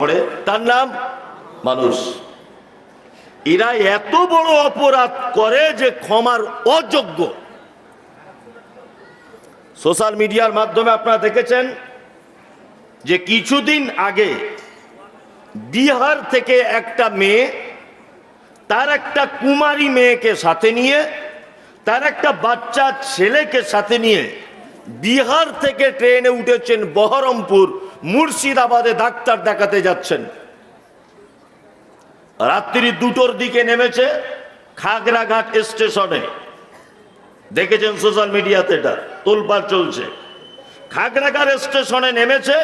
পড়ে, তার নাম মানুষ। এরা এত বড় অপরাধ করে যে ক্ষমার অযোগ্য। সোশ্যাল মিডিয়ার মাধ্যমে আপনারা দেখেছেন যে কিছুদিন আগে বিহার থেকে একটা মেয়ে, তার একটা কুমারী মেয়েকে সাথে নিয়ে, তার একটা বাচ্চা ছেলেকে সাথে নিয়ে বিহার থেকে ট্রেনে উঠেছেন বহরমপুর মুর্শিদাবাদে ডাক্তার দেখাতে যাচ্ছেন। রাত্রি দুটোর দিকে নেমেছে খাগড়াঘাট স্টেশনে। দেখেছেন সোশ্যাল মিডিয়াতে এটা, তোলপাড় চলছে। খাগড়াঘাট স্টেশনে নেমেছে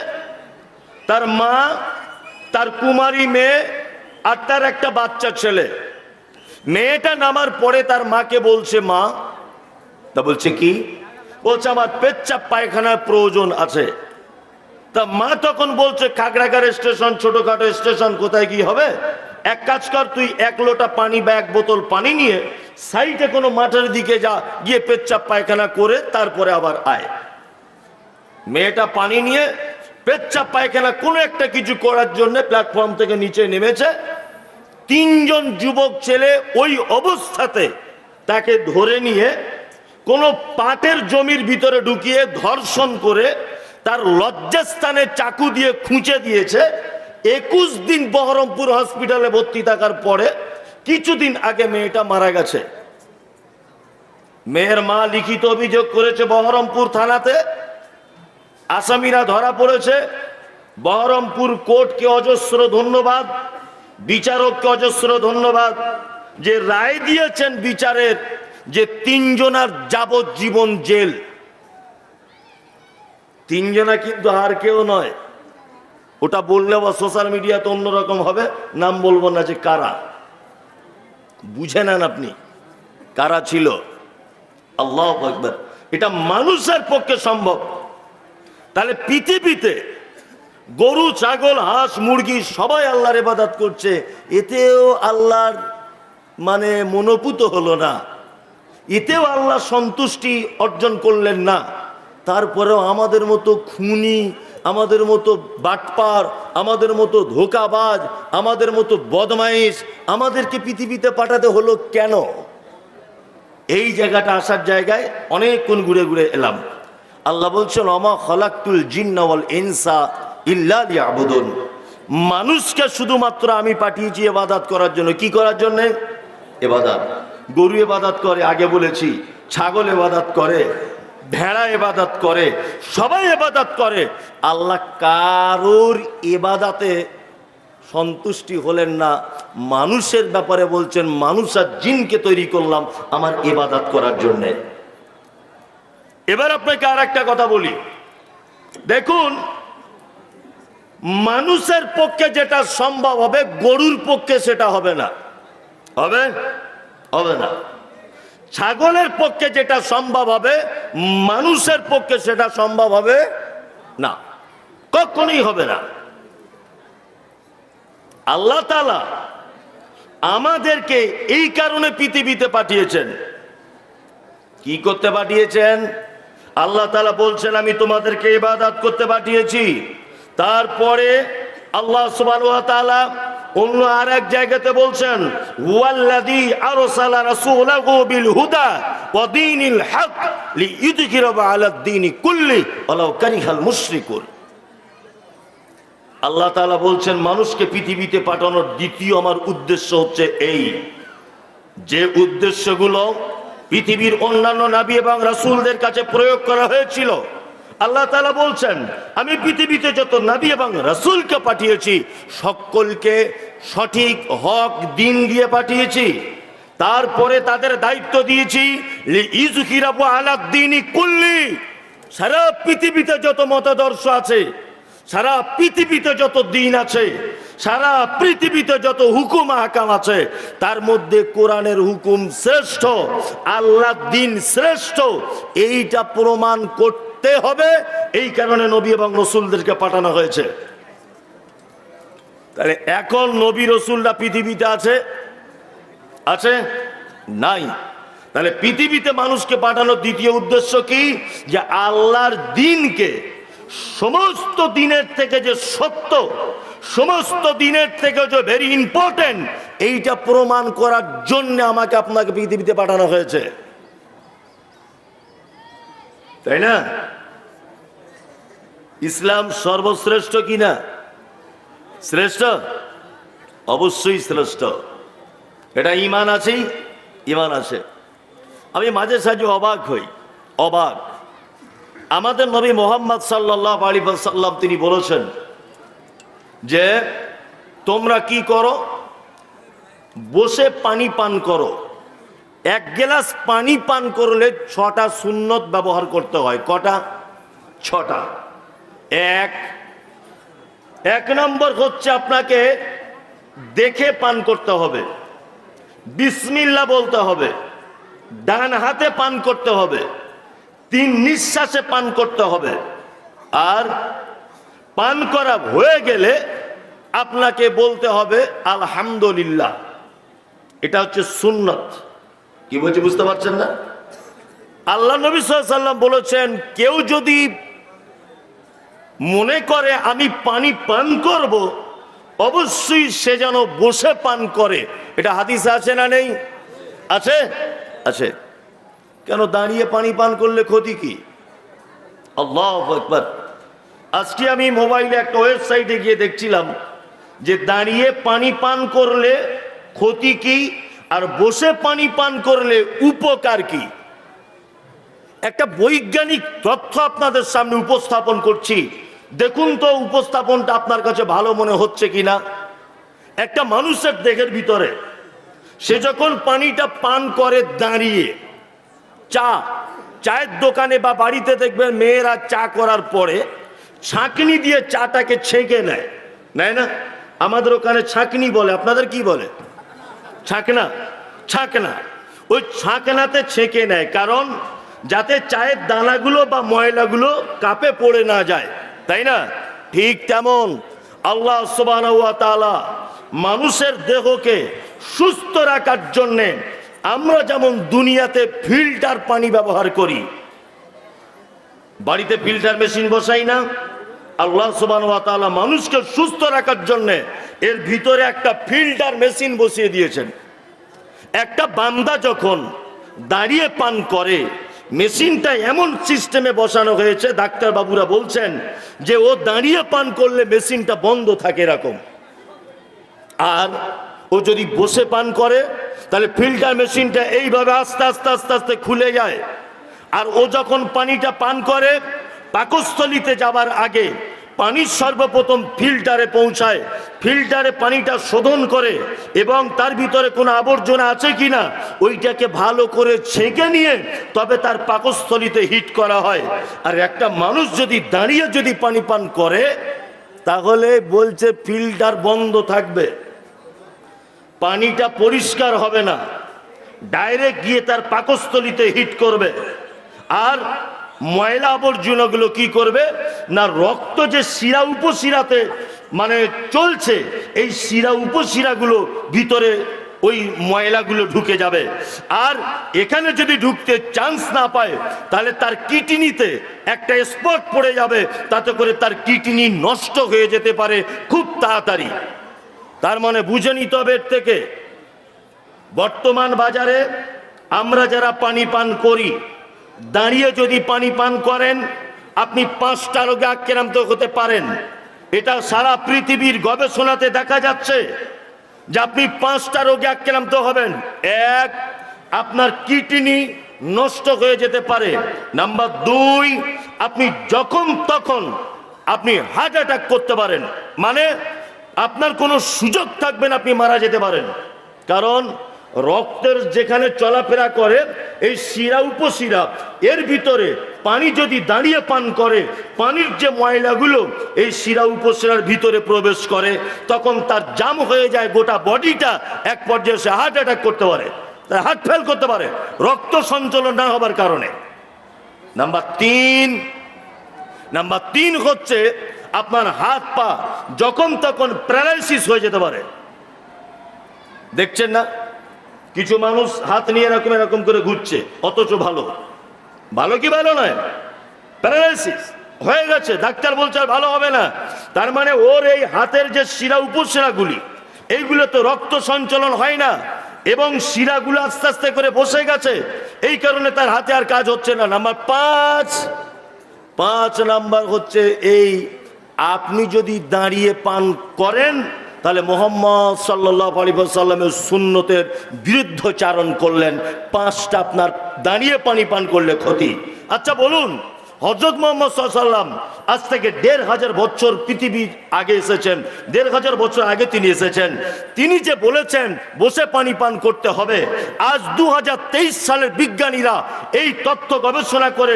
তার মা, তার কুমারী মেয়ে আর তার একটা বাচ্চা ছেলে। মেয়েটা নামার পরে তার মাকে বলছে, মা, তা বলছে কি? বলছে, আমার পেচ্ছাপ পায়খানার প্রয়োজন আছে। তা মা তখন বলছে খাগড়াঘাট স্টেশন, ছোটখাটো স্টেশন, কোথায় কি হবে? এক কাজ কর, তুই এক লোটা পানি বা এক বোতল পানি নিয়ে সাইডে কোনো মাঠের দিকে যা, গিয়ে পেচ্ছাপ পায়খানা করে তারপরে আবার আয়। মেয়েটা পানি নিয়ে পেচ্ছাপ পায়খানা কোনো একটা কিছু করার জন্য প্ল্যাটফর্ম থেকে নিচে নেমেছে। তিনজন যুবক ছেলে ওই অবস্থাতে তাকে ধরে নিয়ে কোনো পাটের জমির ভিতরে ঢুকিয়ে ধর্ষণ করে তার লজ্জাস্থানে চাকু দিয়ে খুঁচে দিয়েছে। একুশ দিন বহরমপুর হসপিটালে ভর্তি থাকার পরে কিছুদিন আগে মেয়েটা মারা গেছে। মেয়ের মা লিখিত অভিযোগ করেছে বহরমপুর থানাতে। আসামিরা ধরা পড়েছে। বহরমপুর কোর্টকে অজস্র ধন্যবাদ, বিচারককে অজস্র ধন্যবাদ যে রায় দিয়েছেন বিচারের যে তিনজনার যাবজ্জীবন জেল। তিনজনা কিন্তু আর কেউ নয়। ওটা বললে বা সোশ্যাল মিডিয়াতে অন্যরকম হবে, নাম বলব না যে কারা। বুঝে নেন আপনি, কারা ছিল। আল্লাহ একবার এটা মানুষের পক্ষে সম্ভব। তাহলে পৃথিবীতে গরু, ছাগল, হাঁস, মুরগি সবাই আল্লাহর ইবাদত করছে, এতেও আল্লাহর মানে মনোপুত হলো না। এতেও আল্লাহ সন্তুষ্টি অর্জন করলেন না। তারপরেও আমাদের মতো খুনি, আমাদের মতো বাটপার, আমাদের মতো ধোকাবাজ, আমাদের মতো বদমাইশ আমাদেরকে পৃথিবীতে পাঠাতে হলো কেন? এই জায়গাটা আসার জায়গায় অনেকক্ষণ ঘুরে ঘুরে এলাম। আল্লাহ বলছেন অমা খলাকুল জিন্নাওয়াল ইনসা ইল্লা লিয়াবুদুন। মানুষকে শুধুমাত্র আমি পাঠিয়েছি এবাদাত করার জন্য। কি করার জন্য? এবাদাত। গরু এবাদাত করে, আগে বলেছি, ছাগল এবাদাত করে। ভেড়া এবাদাত করে, সবাই এবাদাত করে, আল্লাহ কারোর এবাদাতে সন্তুষ্টি হলেন না। মানুষের ব্যাপারে বলছেন, মানুষ আর জিনকে তৈরি করলাম আমার ইবাদাত করার জন্যে। এবার আপনাকে আর একটা কথা বলি। দেখুন, মানুষের পক্ষে যেটা সম্ভব হবে, গরুর পক্ষে সেটা হবে না। হবে? হবে না। ছাগলের পক্ষে যেটা সম্ভব হবে, মানুষের পক্ষে সেটা সম্ভব হবে না। কখনোই হবে না। আল্লাহ তালা আমাদেরকে এই কারণে পৃথিবীতে পাঠিয়েছেন। কি করতে পাঠিয়েছেন? আল্লাহ তালা বলছেন, আমি তোমাদেরকে ইবাদাত করতে পাঠিয়েছি। তারপরে আল্লাহ সুবাহ অন্য আর এক জায়গাতে বলছেন বিল হুদা কুল্লি আল্লাহ বলছেন, মানুষকে পৃথিবীতে পাঠানোর দ্বিতীয় আমার উদ্দেশ্য হচ্ছে এই, যে উদ্দেশ্যগুলো পৃথিবীর অন্যান্য নাবি এবং রাসূলদের কাছে প্রয়োগ করা হয়েছিল। আল্লাহ তালা বলছেন, আমি পৃথিবীতে যত নাবি এবং রাসূলকে পাঠিয়েছি, সকলকে সঠিক হক, দিন দিয়ে পাঠিয়েছি। তারপরে তাদের দায়িত্ব দিয়েছি সারা পৃথিবীতে যত মতাদর্শ আছে, সারা পৃথিবীতে যত দিন আছে, সারা পৃথিবীতে যত হুকুম হাকাম আছে, তার মধ্যে কোরআনের হুকুম শ্রেষ্ঠ আল্লাহ দিন শ্রেষ্ঠ, এইটা প্রমাণ করতে হবে। এই কারণে নবী এবং রসুলদেরকে পাঠানো হয়েছে। তাহলে এখন নবী রসুলরা পৃথিবীতে আছে? আছে? নাই। তাহলে পৃথিবীতে মানুষকে পাঠানোর দ্বিতীয় উদ্দেশ্য কি? যে আল্লাহর দিনকে সমস্ত দিনের থেকে যে সত্য, সমস্ত দিনের থেকে যে ভেরি ইম্পর্টেন্ট এইটা প্রমাণ করার জন্য আমাকে আপনাকে পৃথিবীতে পাঠানো হয়েছে। তাই না? ইসলাম সর্বশ্রেষ্ঠ কিনা? শ্রেষ্ঠ? অবশ্যই শ্রেষ্ঠ। এটা ইমান আছেই ইমান আছে। আমি মাঝে সাঝে অবাক হই, অবাক। আমাদের নবী মোহাম্মদ সাল্লাহ আলী সাল্লাম তিনি বলেছেন যে, তোমরা কি করো? বসে পানি পান করো। এক গ্লাস পানি পান করলে ছটা সুন্নত ব্যবহার করতে হয়। কটা? ছটা। এক। এক নম্বর হচ্ছে আপনাকে দেখে পান করতে হবে। বিসমিল্লা বলতে হবে। ডান হাতে পান করতে হবে। তিন নিঃশ্বাসে পান করতে হবে। আর পান করা হয়ে গেলে আপনাকে বলতে হবে, আলহামদুলিল্লাহ। এটা হচ্ছে সুন্নত। কি বলছি বুঝতে পারছেন না? আল্লাহ নবী সাল্লাম বলেছেন, কেউ যদি মনে করে আমি পানি পান করব, অবশ্যই সে যেন বসে পান করে। এটা হাদিসে আছে না নেই? আছে? আছে। কেন দাঁড়িয়ে পানি পান করলে ক্ষতি কি? আল্লাহ আজকে আমি মোবাইলে একটা ওয়েবসাইটে গিয়ে দেখছিলাম যে দাঁড়িয়ে পানি পান করলে ক্ষতি কি? আর বসে পানি পান করলে উপকার কি? একটা বৈজ্ঞানিক তথ্য আপনাদের সামনে উপস্থাপন করছি। দেখুন তো উপস্থাপনটা আপনার কাছে ভালো মনে হচ্ছে কিনা? একটা মানুষের দেহের ভিতরে সে যখন পানিটা পান করে দাঁড়িয়ে, চা, চায়ের দোকানে বা বাড়িতে দেখবেন মেয়েরা চা করার পরে ছাঁকনি দিয়ে চাটাকে ছেঁকে নেয়। নেয় না? আমাদের ওখানে ছাঁকনি বলে, আপনাদের কি বলে? ছাঁকনা ছাঁকনা। ওই ছাঁকনাতে ছেঁকে নেয়, কারণ যাতে চায়ের দানাগুলো বা ময়লাগুলো কাপে পড়ে না যায়, তাই না? ঠিক তেমন আল্লাহ তাআলা মানুষের দেহকে সুস্থ রাখার জন্যে আমরা যেমন দুনিয়াতে ফিল্টার পানি ব্যবহার করি, বাড়িতে ফিল্টার মেশিন বসাই না, আল্লাহ ওয়া মানুষকে সুস্থ রাখার জন্য এর ভিতরে একটা ফিল্টার মেশিন বসিয়ে দিয়েছেন। একটা বান্দা যখন দাঁড়িয়ে পান করে, মেশিনটা এমন সিস্টেমে বসানো হয়েছে, ডাক্তার বাবুরা বলছেন যে ও দাঁড়িয়ে পান করলে মেশিনটা বন্ধ থাকে এরকম। আর ও যদি বসে পান করে, তাহলে ফিল্টার মেশিনটা এইভাবে আস্তে আস্তে আস্তে আস্তে খুলে যায়। আর ও যখন পানিটা পান করে, পাকস্থলিতে যাবার আগে পানি সর্বপ্রথম ফিল্টারে পৌঁছায় ফিল্টারে পানিটা শোধন করে এবং তার ভিতরে কোনো আবর্জনা আছে কিনা, ওইটাকে ভালো করে ছেঁকে নিয়ে তবে তার পাকস্থলিতে হিট করা হয়। আর একটা মানুষ যদি দাঁড়িয়ে যদি পানি পান করে, তাহলে বলছে ফিল্টার বন্ধ থাকবে। পানিটা পরিষ্কার হবে না। ডাইরেক্ট গিয়ে তার পাকস্থলিতে হিট করবে। আর ময়লা আবর্জনাগুলো কি করবে? না, রক্ত যে শিরা, উপশিরাতে মানে চলছে। এই শিরা উপশিরাগুলো ভিতরে ওই ময়লাগুলো ঢুকে যাবে। আর এখানে যদি ঢুকতে চান্স না পায়, তাহলে তার কিডনিতে একটা স্পট পড়ে যাবে। তাতে করে তার কিডনি নষ্ট হয়ে যেতে পারে খুব তাড়াতাড়ি। তার মানে বুঝে নিতে হবে থেকে। বর্তমান বাজারে আমরা যারা পানি পান করি, দাঁড়িয়ে যদি পানি পান করেন, আপনি পাঁচটা রোগে আক্রান্ত হতে পারেন। এটা সারা পৃথিবীর গবেষণাতে দেখা যাচ্ছে যে আপনি পাঁচটা রোগে আক্রান্ত হবেন। এক, আপনার কিডনি নষ্ট হয়ে যেতে পারে। নাম্বার দুই, আপনি যখন তখন আপনি হার্ট অ্যাটাক করতে পারেন। মানে আপনার কোনো সুযোগ থাকবে না আপনি মারা যেতে পারেন। কারণ রক্তের যেখানে চলাফেরা করে, এই শিরা উপশিরা, এর ভিতরে পানি যদি দাঁড়িয়ে পান করে, পানির যে ময়লাগুলো এই শিরা উপশিরার ভিতরে প্রবেশ করে, তখন তার জাম হয়ে যায়, গোটা বডিটা এক পর্যায়ে সে হার্ট অ্যাটাক করতে পারে। তার হার্ট ফেল করতে পারে, রক্ত সঞ্চালন না হবার কারণে। নাম্বার তিন নাম্বার তিন হচ্ছে আপনার হাত পা যখন তখন প্যারালাইসিস হয়ে যেতে পারে। দেখছেন না? কিছু মানুষ হাত নিয়ে এরকম এরকম করে ঘুরছে, অথচ ভালো। ভালো কি ভালো নয়? প্যারালাইসিস হয়ে গেছে, ডাক্তার বলছে আর ভালো হবে না। তার মানে ওর এই হাতের যে শিরা উপশিরাগুলি, এইগুলো তো রক্ত সঞ্চালন হয় না, এবং শিরাগুলো আস্তে আস্তে করে বসে গেছে, এই কারণে তার হাতে আর কাজ হচ্ছে না। নাম্বার পাঁচ পাঁচ নাম্বার হচ্ছে এই, আপনি যদি দাঁড়িয়ে পান করেন তাহলে মোহাম্মদ সাল্লাহ সাল্লামের সুন্নতের বিরুদ্ধচারণ করলেন, পাঁচটা আপনার দাঁড়িয়ে পানি পান করলে ক্ষতি। আচ্ছা বলুন। হজরত মোহাম্মদ সাল্লাম আজ থেকে দেড় হাজার বছর পৃথিবীর আগে এসেছেন, দেড় হাজার বছর আগে তিনি এসেছেন। তিনি যে বলেছেন, বসে পানি পান করতে হবে, আজ দুহাজার তেইশ সালের বিজ্ঞানীরা এই তথ্য গবেষণা করে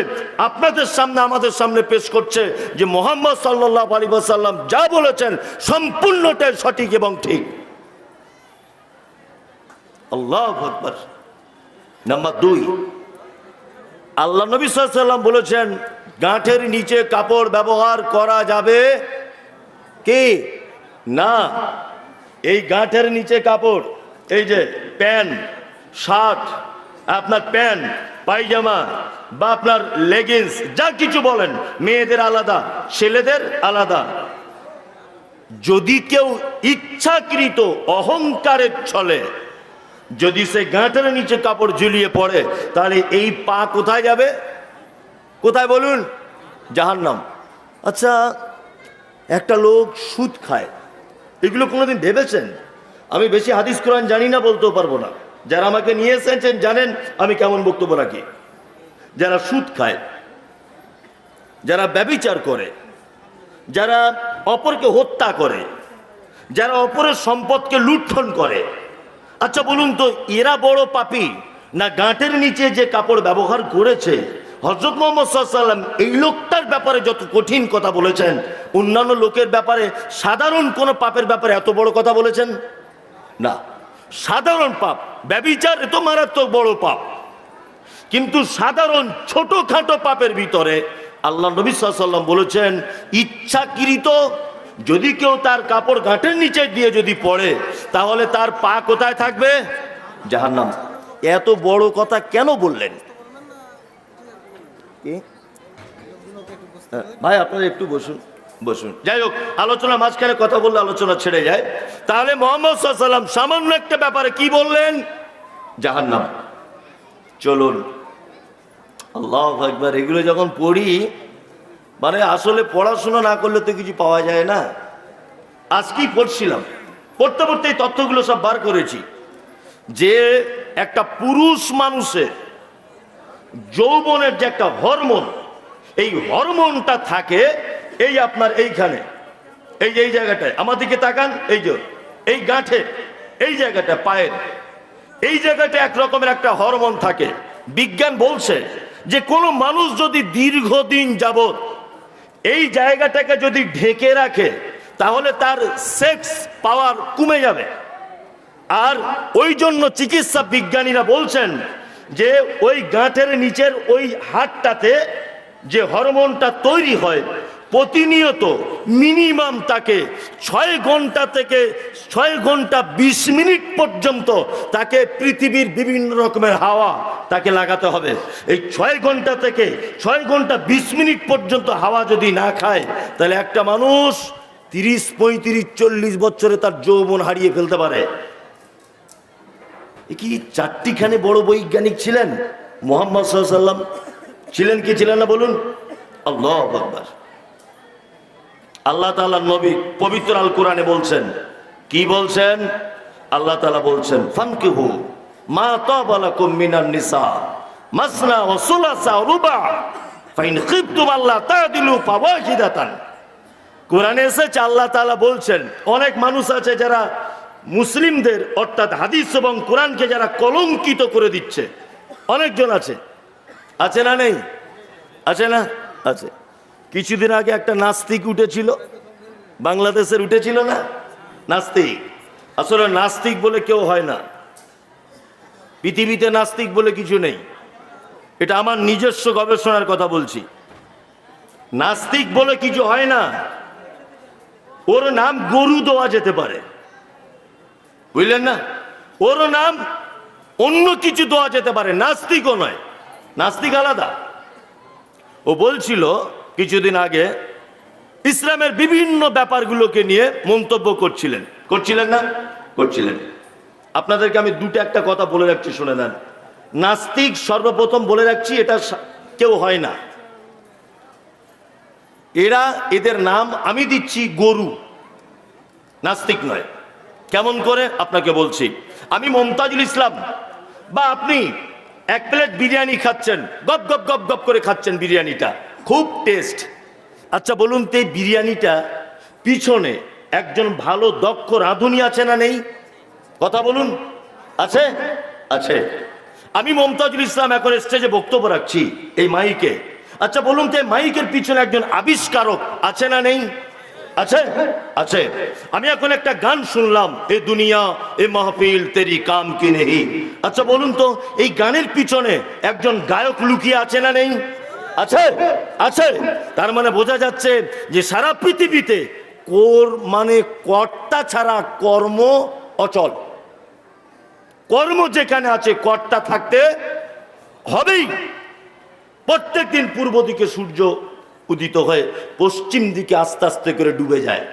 আপনাদের সামনে, আমাদের সামনে পেশ করছে যে মোহাম্মদ সাল্লাহ আলী সাল্লাম যা বলেছেন সম্পূর্ণটাই সঠিক এবং ঠিক। আল্লাহ নাম্বার দুই আল্লাহ নবী সাল্লাম বলেছেন, গাঁঠের নিচে কাপড় ব্যবহার করা যাবে কি? না। এই গাঁঠের নিচে কাপড়, এই যে প্যান্ট, শার্ট, আপনার প্যান্ট, পায়জামা বা আপনার লেগিংস, যা কিছু বলেন, মেয়েদের আলাদা, ছেলেদের আলাদা। যদি কেউ ইচ্ছাকৃত অহংকারের ছলে যদি সে গাঁটের নিচে কাপড় ঝুলিয়ে পড়ে, তাহলে এই পা কোথায় যাবে? কোথায় বলুন? জাহান্নাম। আচ্ছা একটা লোক সুদ খায়। এগুলো কোনোদিন ভেবেছেন? আমি বেশি হাদিস কোরআন জানি না, বলতেও পারব না। যারা আমাকে নিয়ে এসেছেন, জানেন আমি কেমন বক্তব্য রাখি। যারা সুদ খায়, যারা ব্যবিচার করে, যারা অপরকে হত্যা করে, যারা অপরের সম্পদকে লুণ্ঠন করে আচ্ছা বলুন তো, এরা বড় পাপি না গাঁটের নিচে যে কাপড় ব্যবহার করেছে? হজরত মোহাম্মদ সাল্লাম এই লোকটার ব্যাপারে যত কঠিন কথা বলেছেন, অন্যান্য লোকের ব্যাপারে সাধারণ কোনো পাপের ব্যাপারে এত বড় কথা বলেছেন? না, সাধারণ পাপ, ব্যবিচার এত মারাত্মক বড় পাপ। কিন্তু সাধারণ ছোটখাটো পাপের ভিতরে আল্লাহ নবী সাল্লাম বলেছেন, ইচ্ছাকৃত যদি কেউ তার কাপড় ঘাটের নিচে দিয়ে যদি পড়ে তাহলে তার পা কোথায় থাকবে? জাহান্নাম। এত বড় কথা কেন বললেন? হ্যাঁ, ভাই আপনারা একটু বসুন বসুন। যাই হোক আলোচনা মাঝখানে কথা বললে আলোচনা ছেড়ে যায়। তাহলে মোহাম্মদ সামান্য একটা ব্যাপারে কি বললেন? জাহান্নাম। চলুন। আল্লাহ একবার এগুলো যখন পড়ি মানে আসলে পড়াশোনা না করলে তো কিছু পাওয়া যায় না। আজকেই পড়ছিলাম। পড়তে পড়তে এই তথ্যগুলো সব বার করেছি। যে একটা পুরুষ মানুষের যৌবনের যে একটা হরমোন, এই হরমোনটা থাকে এই আপনার এইখানে, এই যে এই জায়গাটায়। আমার দিকে তাকান, এই যে এই গাঁঠে, এই জায়গাটা পায়ের। এই জায়গাটা এক রকমের একটা হরমোন থাকে। বিজ্ঞান বলছে যে কোনো মানুষ যদি দীর্ঘদিন যাবত এই জায়গাটাকে যদি ঢেকে রাখে, তাহলে তার সেক্স পাওয়ার কমে যাবে। আর ওই জন্য চিকিৎসা বিজ্ঞানীরা বলছেন যে, ওই গাঁটের নিচের ওই হাটটাতে যে হরমোনটা তৈরি হয় প্রতিনিয়ত মিনিমাম তাকে ছয় ঘণ্টা থেকে ছয় ঘণ্টা বিশ মিনিট পর্যন্ত তাকে পৃথিবীর বিভিন্ন রকমের হাওয়া তাকে লাগাতে হবে। এই ছয় ঘণ্টা থেকে ছয় ঘণ্টা বিশ মিনিট পর্যন্ত হাওয়া যদি না খায়, তাহলে একটা মানুষ তিরিশ, পঁয়ত্রিশ, চল্লিশ বছরে তার যৌবন হারিয়ে ফেলতে পারে। কি চারটিখানে বড় বৈজ্ঞানিক ছিলেন? মোহাম্মদ সাল্লাম ছিলেন কি ছিলেন না বলুন? আল্লাহ আকবার। আল্লাহ তালা নবী পবিত্র আল কোরআনে বলছেন। কি বলছেন? আল্লাহ তাআলা বলছেন ফানকিহু মা তাবালাকুম মিনান নিসা মাসনা ওয়া সুলাসা ওয়া রুবা ফাইন খিফতুম আল্লাহ তাদিলু ফাওয়াহিদাতান। কোরআনে এসেছে, আল্লাহ তাআলা বলছেন, অনেক মানুষ আছে যারা মুসলিমদের, অর্থাৎ হাদিস এবং কোরআনকে যারা কলঙ্কিত করে দিচ্ছে। অনেকজন আছে। আছে না নেই? আছে না? আছে। কিছুদিন আগে একটা নাস্তিক উঠেছিল। বাংলাদেশের উঠেছিল না? নাস্তিক। আসলে নাস্তিক বলে কেউ হয় না। পৃথিবীতে নাস্তিক বলে কিছু নেই। এটা আমার নিজস্ব গবেষণার কথা বলছি। নাস্তিক বলে কিছু হয় না। ওর নাম গরু দেওয়া যেতে পারে। বুঝলেন না? ওর নাম অন্য কিছু দেওয়া যেতে পারে। নাস্তিকও নয়। নাস্তিক আলাদা। ও বলছিল কিছুদিন আগে ইসলামের বিভিন্ন ব্যাপারগুলোকে নিয়ে মন্তব্য করছিলেন। করছিলেন না? করছিলেন। আপনাদেরকে আমি দুটো একটা কথা বলে রাখছি, শুনে নেন। নাস্তিক সর্বপ্রথম বলে রাখছি, এটা কেউ হয় না। এরা এদের নাম আমি দিচ্ছি গরু। নাস্তিক নয়। কেমন করে? আপনাকে বলছি। আমি মমতাজুল ইসলাম। বা আপনি এক প্লেট বিরিয়ানি খাচ্ছেন, গপ গপ গপ গপ করে খাচ্ছেন বিরিয়ানিটা। খুব টেস্ট আচ্ছা বলুন তো এই বিরিয়ানিটা পিছনে একজন ভালো, দক্ষ রাঁধুনি আছে না নেই? কথা বলুন। আছে? আছে। আমি মমতাজুল ইসলাম এখন স্টেজে বক্তব্য রাখছি এই মাইকে। আচ্ছা বলুন তো মাইকের পিছনে একজন আবিষ্কারক আছে না নেই? আছে? আছে। আমি এখন একটা গান শুনলাম, এ দুনিয়া, এ মাহফিল, তেরি কাম কি নেই আচ্ছা বলুন তো এই গানের পিছনে একজন গায়ক লুকিয়ে আছে না নেই? আছে? আছে? তার মানে বোঝা যাচ্ছে যে সারা পৃথিবীতে কোর মানে কর্তা ছাড়া কর্ম অচল। কর্ম যেখানে আছে, কর্তা থাকতে হবেই। প্রত্যেক দিন পূর্ব দিকে সূর্য উদিত হয়ে পশ্চিম দিকে আস্তে আস্তে করে ডুবে যায়,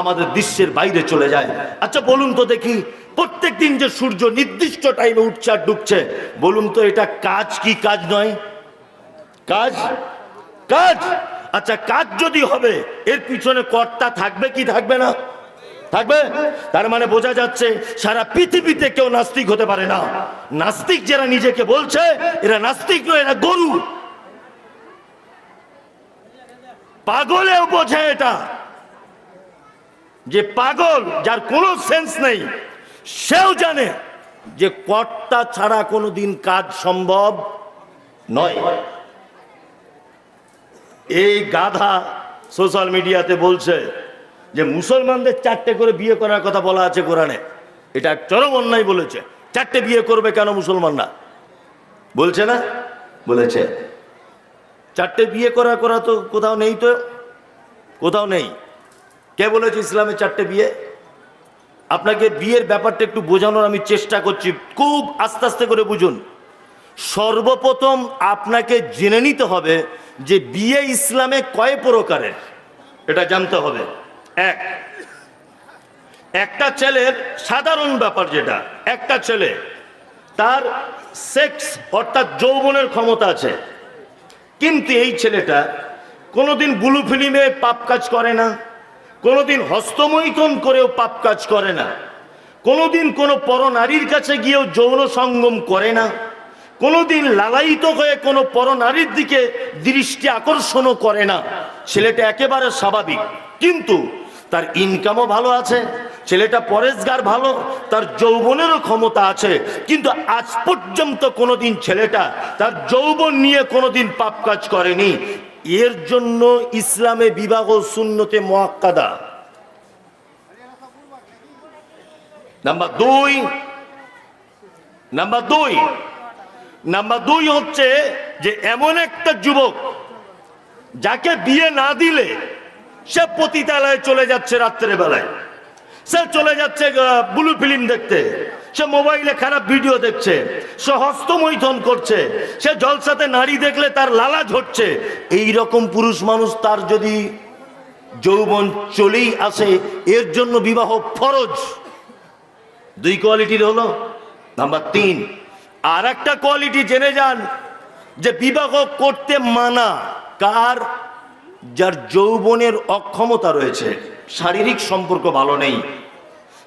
আমাদের দৃশ্যের বাইরে চলে যায়। আচ্ছা বলুন তো দেখি প্রত্যেক দিন যে সূর্য নির্দিষ্ট টাইমে উঠছে আর ডুবছে, বলুন তো এটা কাজ কি কাজ নয়? কাজ? কাজ? আচ্ছা কাজ যদি হবে, এর পিছনে কর্তা থাকবে কি থাকবে না? থাকবে? তার মানে বোঝা যাচ্ছে, সারা পৃথিবীতে কেউ নাস্তিক হতে পারে না। নাস্তিক যারা নিজেকে বলছে, এরা নাস্তিক নয়, এরা গরু। পাগলেও বোঝে এটা। যে পাগল, যার কোনো সেন্স নেই, সেও জানে যে কর্তা ছাড়া কোনোদিন কাজ সম্ভব নয়। এই গাধা সোশ্যাল মিডিয়াতে বলছে যে মুসলমানদের চারটে করে বিয়ে করার কথা বলা আছে কোরআনে। এটা চরম অন্যায় বলেছে। চারটে বিয়ে করবে কেন মুসলমানরা? বলছে না? বলেছে। চারটে বিয়ে করা করা তো কোথাও নেই তো? কোথাও নেই। কে বলেছে ইসলামে চারটে বিয়ে? আপনাকে বিয়ের ব্যাপারটা একটু বোঝানোর আমি চেষ্টা করছি। খুব আস্তে আস্তে করে বুঝুন। সর্বপ্রথম আপনাকে জেনে নিতে হবে যে বিয়ে ইসলামে কয় প্রকারের, এটা জানতে হবে। এক, একটা ছেলের সাধারণ ব্যাপার যেটা, একটা ছেলে, তার সেক্স অর্থাৎ যৌবনের ক্ষমতা আছে। কিন্তু এই ছেলেটা কোনোদিন ব্লু ফিল্মে পাপ কাজ করে না, কোনোদিন হস্তমৈথন করেও পাপ কাজ করে না, কোনোদিন কোনো পরনারীর কাছে গিয়েও যৌন সঙ্গম করে না কোনোদিন লালায়িত হয়ে কোনো পরনারীর দিকে দৃষ্টি আকর্ষণও করে না। ছেলেটা একেবারে স্বাভাবিক। কিন্তু তার ইনকামও ভালো আছে, ছেলেটা পরেশগার ভালো, তার যৌবনেরও ক্ষমতা আছে। কিন্তু আজ পর্যন্ত কোনোদিন ছেলেটা তার যৌবন নিয়ে কোনোদিন পাপ কাজ করেনি। এর জন্য ইসলামে বিবাহ শূন্যতে মোয়াক্কাদা। নাম্বার দুই নাম্বার দুই নাম্বার দুই হচ্ছে যে এমন একটা যুবক যাকে বিয়ে না দিলে সে পতিতালয়ে চলে যাচ্ছে রাত্রের বেলায়। সে চলে যাচ্ছে ব্লু ফিল্ম দেখতে। সে মোবাইলে খারাপ ভিডিও দেখছে। সে হস্তমৈথন করছে। সে জলসাতে নারী দেখলে তার লালা ঝরছে। এই রকম পুরুষ মানুষ তার যদি যৌবন চলেই আসে, এর জন্য বিবাহ ফরজ। দুই কোয়ালিটির হলো। নাম্বার তিন আর একটা কোয়ালিটি জেনে যান, যে বিবাহ করতে মানা কার, যার যৌবনের অক্ষমতা রয়েছে, শারীরিক সম্পর্ক ভালো নেই।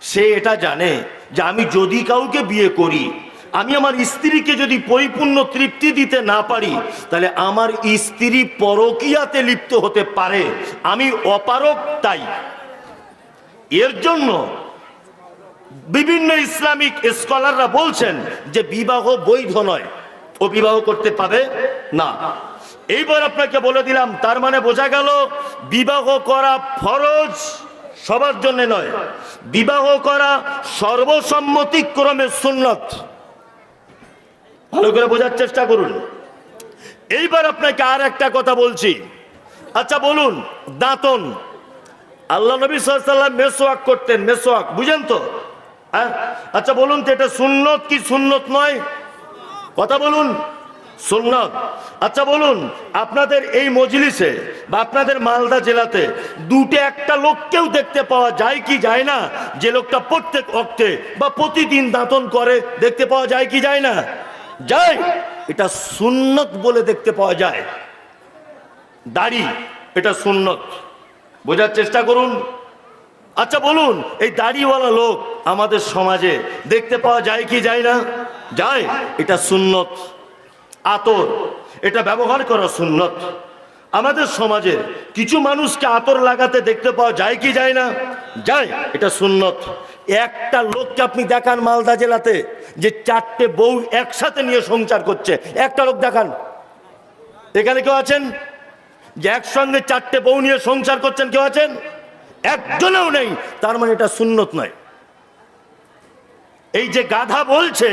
সে এটা জানে যে আমি যদি কাউকে বিয়ে করি, আমি আমার স্ত্রীকে যদি পরিপূর্ণ তৃপ্তি দিতে না পারি, তাহলে আমার স্ত্রী পরকিয়াতে লিপ্ত হতে পারে। আমি অপারক তাই। এর জন্য বিভিন্ন ইসলামিক স্কলাররা বলছেন যে বিবাহ বৈধ নয়। ও বিবাহ করতে পাবে না। এইবার আপনাকে বলে দিলাম, তার মানে বোঝা গেল বিবাহ করা ফরজ সবার জন্য নয়। বিবাহ করা সর্বসম্মতিক্রমে সুন্নত। ভালো করে বোঝার চেষ্টা করুন। এইবার আপনাকে আর একটা কথা বলছি। আচ্ছা বলুন, দাঁতন। আল্লাহ নবী সাল্লাম মেসোয়াক করতেন মেসোয়াক বুঝেন তো? হ্যাঁ? আচ্ছা বলুন তো, এটা সুন্নত কি সুন্নত নয়? কথা বলুন। সুন্নত। আচ্ছা বলুন, আপনাদের এই মজলিসে বা আপনাদের মালদা জেলাতে দুটো একটা লোককেও দেখতে পাওয়া যায় কি যায় না? যে লোকটা প্রত্যেক অক্টে বা প্রতিদিন দাঁতন করে, দেখতে পাওয়া যায় কি যায় না? যায়। এটা সুন্নত বলে দেখতে পাওয়া যায়। দাড়ি, এটা সুন্নত। বোঝার চেষ্টা করুন। আচ্ছা বলুন, এই দাড়িওয়ালা লোক আমাদের সমাজে দেখতে পাওয়া যায় কি যায় না? যায়। এটা সুন্নত। আতর। এটা ব্যবহার করা সুন্নত। আমাদের সমাজের কিছু মানুষকে আতর লাগাতে দেখতে পাওয়া যায় কি যায় না? যায়। এটা সুন্নত। একটা লোককে আপনি দেখান মালদা জেলাতে যে চারটে বউ একসাথে নিয়ে সংসার করছে। একটা লোক দেখান। এখানে কেউ আছেন? যে একসঙ্গে চারটে বউ নিয়ে সংসার করছেন কেউ আছেন? একজনেও নেই, তার মানে এটা সুন্নত নয়। এই যে গাধা বলছে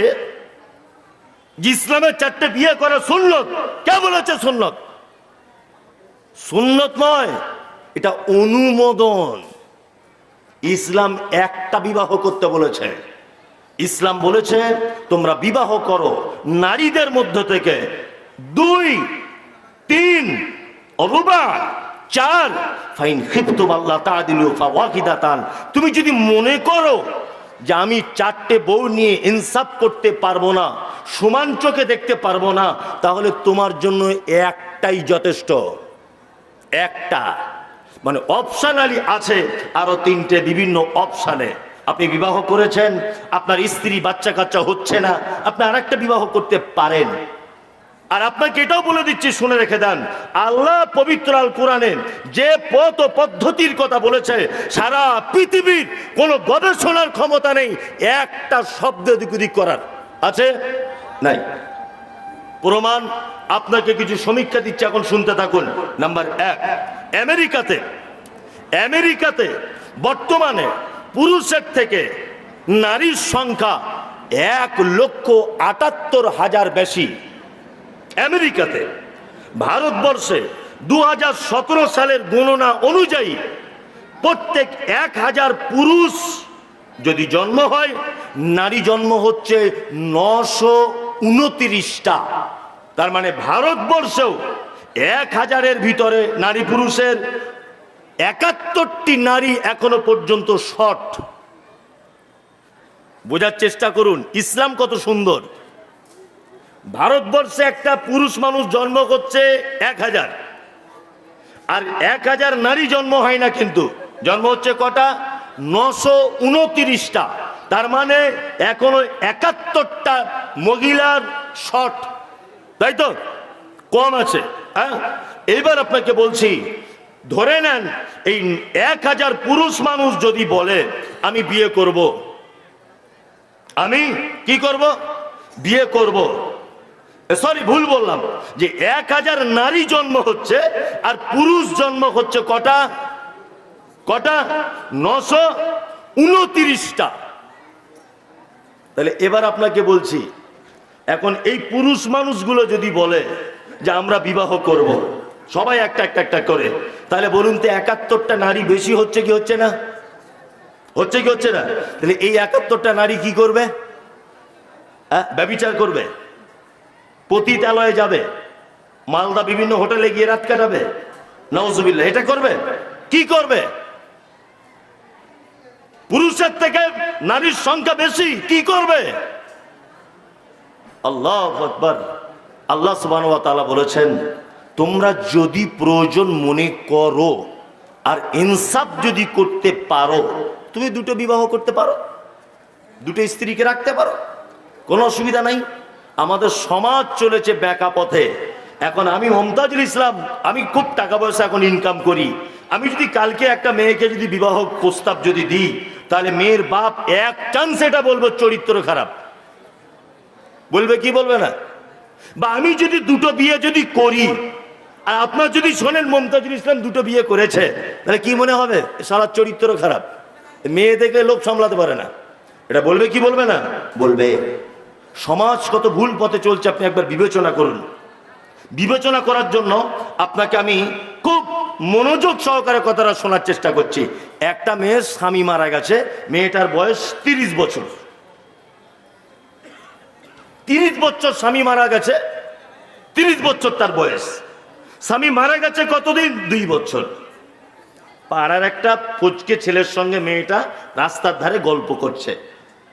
ইসলামের চারটে বিয়ে করা সুন্নত, কে বলেছে সুন্নত? সুন্নত নয়, এটা অনুমোদন। ইসলাম একটা বিবাহ করতে বলেছে। ইসলাম বলেছে, তোমরা বিবাহ করো নারীদের মধ্য থেকে। দুই, তিন অরুবা চার। ফাইন খিপ্তুম আল্লাহ তাদিলু ফাওয়াকিদাতান তুমি যদি মনে করো যে আমি চারটে বউ নিয়ে ইনসাফ করতে পারব না, সমান চোখে দেখতে পারব না, তাহলে তোমার জন্য একটাই যথেষ্ট। একটা। মানে অপশানালি আছে আরও তিনটে বিভিন্ন অপশানে আপনি বিবাহ করেছেন, আপনার স্ত্রী বাচ্চা কাচ্চা হচ্ছে না, আপনি আরেকটা বিবাহ করতে পারেন। আর আপনাকে এটাও বলে দিচ্ছি, শুনে রেখে দেন। আল্লাহ পবিত্র আল কোরআনে যে পথ ও পদ্ধতির কথা বলেছে, সারা পৃথিবীর কোনো গবেষণার ক্ষমতা নেই, একটা শব্দ ওদিক করার। আছে? নাই। প্রমাণ, আপনাকে কিছু সমীক্ষা দিচ্ছে, এখন শুনতে থাকুন। নাম্বার এক, আমেরিকাতে আমেরিকাতে বর্তমানে পুরুষের থেকে নারীর সংখ্যা এক লক্ষ আটাত্তর হাজার বেশি। আমেরিকাতে ভারতবর্ষে দু হাজার সতেরো সালের গণনা অনুযায়ী প্রত্যেক এক হাজার পুরুষ যদি জন্ম হয়, নারী জন্ম হচ্ছে নশো উনতিরিশটা। তার মানে ভারতবর্ষেও এক হাজারের ভিতরে নারী পুরুষের একাত্তরটি নারী এখনও পর্যন্ত শট বোঝার চেষ্টা করুন, ইসলাম কত সুন্দর। ভারতবর্ষে একটা পুরুষ মানুষ জন্ম করছে এক হাজার। আর এক হাজার নারী জন্ম হয় না কিন্তু। জন্ম হচ্ছে কটা? নশো উনতিরিশটা। তার মানে এখনও একাত্তরটা মহিলার শট তাই তো? কম আছে হ্যাঁ? এইবার আপনাকে বলছি, ধরে নেন, এই এক হাজার পুরুষ মানুষ যদি বলে, আমি বিয়ে করব। আমি কি করব? বিয়ে করব। সরি ভুল বললাম। যে এক হাজার নারী জন্ম হচ্ছে আর পুরুষ জন্ম হচ্ছে কটা? কটা? নশো উনতিরিশটা। তাহলে এবার আপনাকে বলছি, এখন এই পুরুষ মানুষগুলো যদি বলে যে আমরা বিবাহ করব। সবাই একটা একটা একটা করে, তাহলে বলুন তো একাত্তরটা নারী বেশি হচ্ছে কি হচ্ছে না? হচ্ছে কি হচ্ছে না? তাহলে এই একাত্তরটা নারী কি করবে? হ্যাঁ ব্যবিচার করবে। পতিতালয়ে যাবে। মালদা বিভিন্ন হোটেলে গিয়ে রাত কাটাবে। নওজুবিল্লা এটা করবে? কি করবে? পুরুষের থেকে নারীর সংখ্যা বেশি, কি করবে? আল্লাহ আকবর। আল্লাহ সুবান বলেছেন, তোমরা যদি প্রয়োজন মনে করো আর ইনসাফ যদি করতে পারো, তুমি দুটো বিবাহ করতে পারো, দুটো স্ত্রীকে রাখতে পারো, কোনো অসুবিধা নাই। আমাদের সমাজ চলেছে ব্যাকা পথে। এখন আমি মমতাজুল ইসলাম, আমি খুব টাকা পয়সা এখন ইনকাম করি। আমি যদি কালকে একটা মেয়েকে যদি বিবাহ প্রস্তাব যদি দিই, তাহলে মেয়ের বাপ এক চান্স এটা বলব চরিত্র খারাপ। বলবে কি বলবে না? বা আমি যদি দুটো বিয়ে যদি করি, আর আপনার যদি শোনেন মমতাজুল ইসলাম দুটো বিয়ে করেছে, তাহলে কি মনে হবে? সারা চরিত্র খারাপ। মেয়ে দেখলে লোক সামলাতে পারে না। এটা বলবে কি বলবে না? বলবে। সমাজ কত ভুল পথে চলছে, আপনি একবার বিবেচনা করুন। বিবেচনা করার জন্য আপনাকে আমি খুব মনোযোগ সহকারে কথাটা শোনার চেষ্টা করছি। একটা মেয়ের স্বামী মারা গেছে, মেয়েটার বয়স তিরিশ বছর। তিরিশ বছর স্বামী মারা গেছে, তিরিশ বছর তার বয়স। স্বামী মারা গেছে কতদিন? দুই বছর। পাড়ার একটা ফুচকে ছেলের সঙ্গে মেয়েটা রাস্তার ধারে গল্প করছে।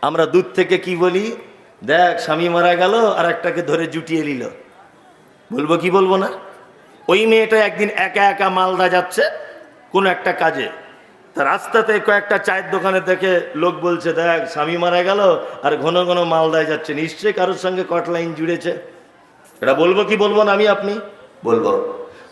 আমরা দূর থেকে কি বলি? দেখ, স্বামী মারা গেল আর একটাকে ধরে জুটিয়ে নিল। বলব কি বলব না? ওই মেয়েটা একদিন একা একা মালদা যাচ্ছে, কোনো একটা কাজে। তা রাস্তাতে কয়েকটা চায়ের দোকানে দেখে লোক বলছে, দেখ, স্বামী মারা গেল, আর ঘন ঘন মালদায় যাচ্ছে। নিশ্চয়ই কারোর সঙ্গে কট লাইন জুড়েছে। এটা বলব কি বলব না আমি, আপনি? বলব,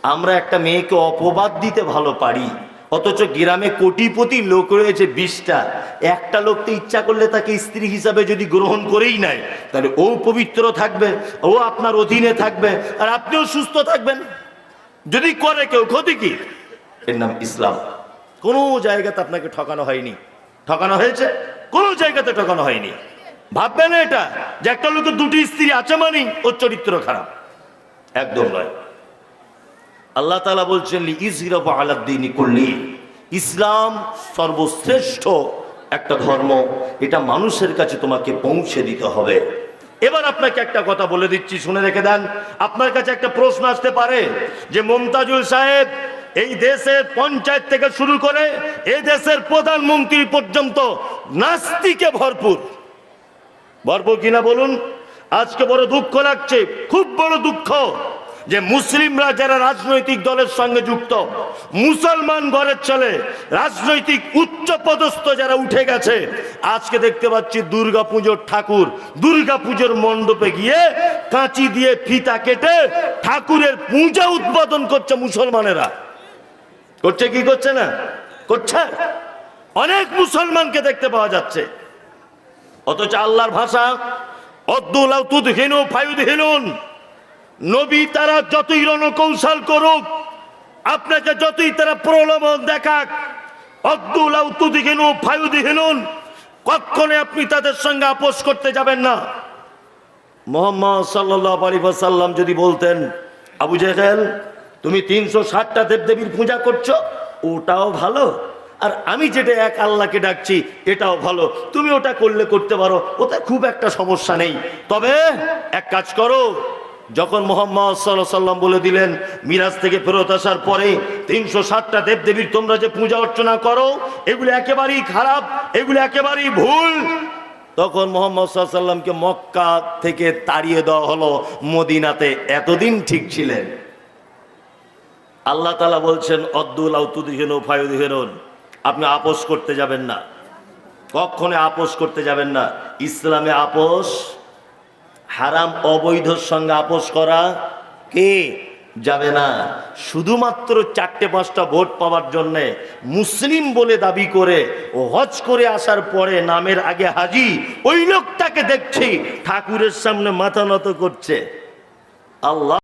আমরা একটা মেয়েকে অপবাদ দিতে ভালো পারি। অথচ গ্রামে কোটিপতি লোক রয়েছে বিশটা। একটা লোক তো ইচ্ছা করলে তাকে স্ত্রী হিসাবে যদি গ্রহণ করেই নেয়, তাহলে ও পবিত্র থাকবে, ও আপনার অধীনে থাকবে, আর আপনিও সুস্থ থাকবেন। যদি করে কেউ, ক্ষতি কি? এর নাম ইসলাম। কোনো জায়গাতে আপনাকে ঠকানো হয়নি। ঠকানো হয়েছে? কোনো জায়গাতে ঠকানো হয়নি। ভাববেন না এটা, যে একটা লোকের দুটি স্ত্রী আছে মানেই ওর চরিত্র খারাপ। একদম নয়। আল্লাহ তালা বলছেন ইসিরব আলাদ্দিনী করলি ইসলাম সর্বশ্রেষ্ঠ একটা ধর্ম, এটা মানুষের কাছে তোমাকে পৌঁছে দিতে হবে। এবার আপনাকে একটা কথা বলে দিচ্ছি, শুনে রেখে দেন। আপনার কাছে একটা প্রশ্ন আসতে পারে যে, মমতাজুল সাহেব, এই দেশের পঞ্চায়েত থেকে শুরু করে এই দেশের প্রধানমন্ত্রী পর্যন্ত নাস্তিকে ভরপুর। ভরপুর কিনা বলুন? আজকে বড় দুঃখ লাগছে, খুব বড় দুঃখ। যে মুসলিমরা যারা রাজনৈতিক দলের সঙ্গে যুক্ত, মুসলমান ঘরের ছেলে রাজনৈতিক উচ্চ পদস্থ যারা উঠে গেছে, আজকে দেখতে পাচ্ছি দুর্গা পুজোর ঠাকুর দুর্গা পুজোর মণ্ডপে গিয়ে কাঁচি দিয়ে ফিতা কেটে ঠাকুরের পূজা উদ্বোধন করছে মুসলমানেরা। করছে কি করছে না? করছে? অনেক মুসলমানকে দেখতে পাওয়া যাচ্ছে। অথচ আল্লাহর ভাষা অদ্দুলাউ তুদহিনু ফায়ুদহিনুন। নবী তারা যতই রণকৌশল করুক, আপনাকে যতই তারা প্রলোভন দেখাক অদ্দুলাউ তুদহিনু ফায়ুদহিনুন কখনো আপনি তাদের সঙ্গে আপোষ করতে যাবেন না। মোহাম্মদ সাল্লাহ আলী সাল্লাম যদি বলতেন, আবু জেহেল, তুমি তিনশো ষাটটা দেবদেবীর পূজা করছ, ওটাও ভালো। আর আমি যেটা এক আল্লাহকে ডাকছি, এটাও ভালো। তুমি ওটা করলে করতে পারো, ওতে খুব একটা সমস্যা নেই। তবে এক কাজ করো যখন মোহাম্মদ সাল্লাহ সাল্লাম বলে দিলেন, মিরাজ থেকে ফেরত আসার পরে তিনশো ষাটটা দেবদেবীর তোমরা যে পূজা অর্চনা করো, এগুলো একেবারেই খারাপ, এগুলো একেবারেই ভুল। তখন মোহাম্মদ সাল্লামকে মক্কা থেকে তাড়িয়ে দেওয়া হলো, মদিনাতে। এতদিন ঠিক ছিলেন। আল্লাহ তালা বলছেন অদ্দুল আউতুদিহেন ফায়ুদিহেন আপনি আপোষ করতে যাবেন না। কখনো আপোষ করতে যাবেন না। ইসলামে আপোষ হারাম অবৈধর সঙ্গে আপোষ করা কে? যাবে না। শুধুমাত্র চারটে, পাঁচটা ভোট পাওয়ার জন্যে মুসলিম বলে দাবি করে ও হজ করে আসার পরে নামের আগে হাজি, ওই লোকটাকে দেখছি ঠাকুরের সামনে মাথা নত করছে। আল্লাহ